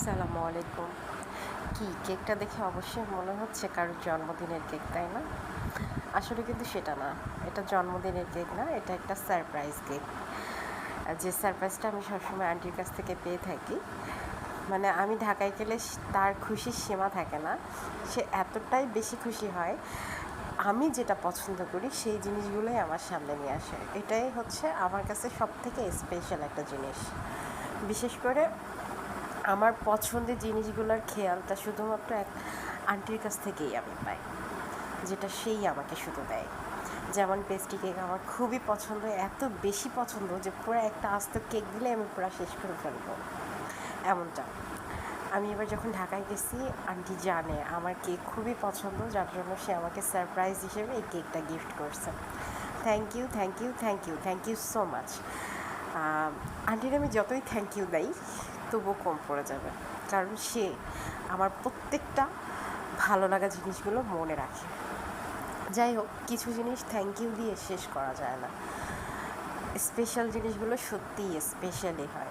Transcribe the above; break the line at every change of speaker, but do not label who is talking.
আসসালামু আলাইকুম। কি, কেকটা দেখে অবশ্যই মনে হচ্ছে কারোর জন্মদিনের কেক, তাই না? আসলে কিন্তু সেটা না। এটা জন্মদিনের কেক না, এটা একটা সারপ্রাইজ কেক। যে সারপ্রাইজটা আমি সবসময় আন্টির কাছ থেকে পেয়ে থাকি মানে আমি ঢাকায় গেলে তার খুশির সীমা থাকে না। সে এতটাই বেশি খুশি হয়। আমি যেটা পছন্দ করি, সেই জিনিসগুলোই আমার সামনে নিয়ে আসে। এটাই হচ্ছে আমার কাছে সব থেকে স্পেশাল একটা জিনিস। বিশেষ করে আমার পছন্দের জিনিসগুলোর খেয়ালটা শুধুমাত্র এক আন্টির কাছ থেকেই আমি পাই, যেটা সেই আমাকে শুধু দেয়। যেমন পেস্ট্রি কেক আমার খুবই পছন্দ, এত বেশি পছন্দ যে পুরো একটা আস্ত কেক দিলে আমি পুরো শেষ করে ফেলব। এমনটা। আমি এবার যখন ঢাকায় গেছি, আন্টি জানে আমার কেক খুবই পছন্দ, যার জন্য সে আমাকে সারপ্রাইজ হিসেবে এই কেকটা গিফট করছে। Thank you thank you thank you thank you so much আন্টির আমি যতই থ্যাংক ইউ দেই, তবুও কম পড়ে যাবে। কারণ সে আমার প্রত্যেকটা ভালো লাগা জিনিসগুলো মনে রাখে। যাই হোক, কিছু জিনিস থ্যাংক ইউ দিয়ে শেষ করা যায় না। স্পেশাল জিনিসগুলো সত্যিই স্পেশালি হয়।